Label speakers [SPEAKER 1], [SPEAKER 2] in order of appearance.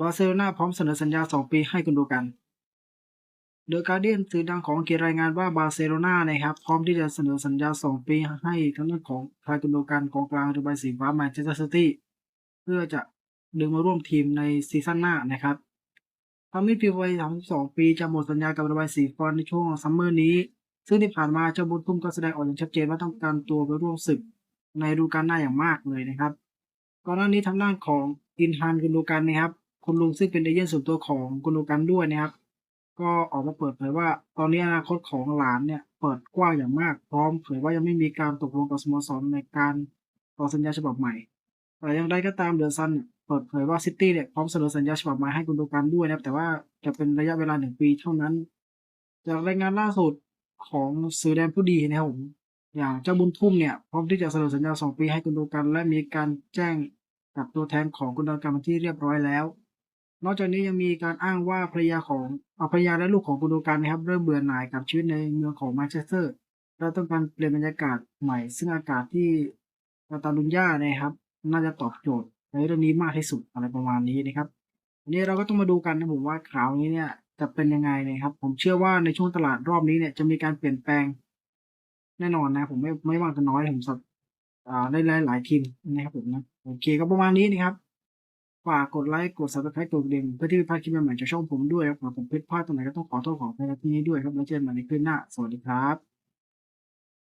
[SPEAKER 1] บาร์เซโลนาพร้อมเสนอสัญญา 2 ปีให้กุนโดกันเดอะการ์เดียนสื่อดังของอังกฤษรายงานว่าบาร์เซโลนานะครับ พร้อมที่จะเสนอสัญญา 2 ปีให้ทางด้านของคายกุนโดกันกองกลางเรือใบสีฟ้าแมนเชสเตอร์ซิตี้เพื่อจะดึงมาร่วมทีมในซีซั่นหน้านะครับทำให้ฟิลวัย32 ปีจะหมดสัญญากับเรือใบสีฟ้าในช่วงซัมเมอร์นี้ ซึ่งที่ผ่านมาเจ้าบุญทุ่มก็แสดงออกอย่างชัดเจนว่าต้องการตัวไปร่วมศึกในฤดูกาลหน้าอย่างมากเลยนะครับก่อนหน้านี้ทางด้านของอินฮันกุนโดกันนะครับ คุณลุงซึ่งเป็นเอเย่นส่วนตัวของกุนโดกันด้วยนะครับ ก็ออกมาเปิดเผยว่า ตอนนี้อนาคตของหลานเนี่ยเปิดกว้างอย่างมาก พร้อมเผยว่ายังไม่มีการตกลงกับสโมสรในการต่อสัญญาฉบับใหม่ แต่อย่างไรก็ตามเดือนซันเนี่ยเปิดเผยว่าซิตี้เนี่ยพร้อมเสนอสัญญาฉบับใหม่ให้กุนโดกันด้วยนะครับ แต่ว่าจะเป็นระยะเวลาหนึ่งปีเท่านั้น จากรายงานล่าสุดของสื่อแดนผู้ดีนะครับผมอย่างเจ้าบุญทุ่มเนี่ยพร้อมที่จะเสนอสัญญาสองปีให้กุนโดกัน และมีการแจ้งกับตัวแทนของกุนโดกันที่เรียบร้อยแล้ว นอกจากนี้ยังมีการอ้างว่าภรรยาของอภรรยาและลูกของกุนโดกันนะครับ เริ่มเบื่อหน่ายกับชีวิตในเมืองของมนเชสเตอร์และต้องการเปลี่ยนบรรยากาศใหม่ ซึ่งอากาศที่กาตาลุญญานะครับ น่าจะตอบโจทย์ในเรื่องนี้มากที่สุดอะไรประมาณนี้นะครับอันนี้เราก็ต้องมาดูกันนะผมว่าข่าวนี้เนี่ยจะเป็นยังไงนะครับ ผมเชื่อว่าในช่วงตลาดรอบนี้เนี่ยจะมีการเปลี่ยนแปลงแน่นอนนะผมไม่ไม่ว่างกันน้อยผมสับอ่าได้หลายหลายทีมนะครับผมนะโอเคก็ประมาณนี้นะครับ ฝากกดไลค์ กด subscribe กดกระดิ่งเพื่อที่ไม่พลาดคลิปใหม่ๆจากช่องผมด้วยครับผมเพลิดพลาดตรงไหนก็ต้องขอโทษขออภัยในที่นี้ด้วยครับแล้วเจอกันใหม่ในคลิปหน้า สวัสดีครับ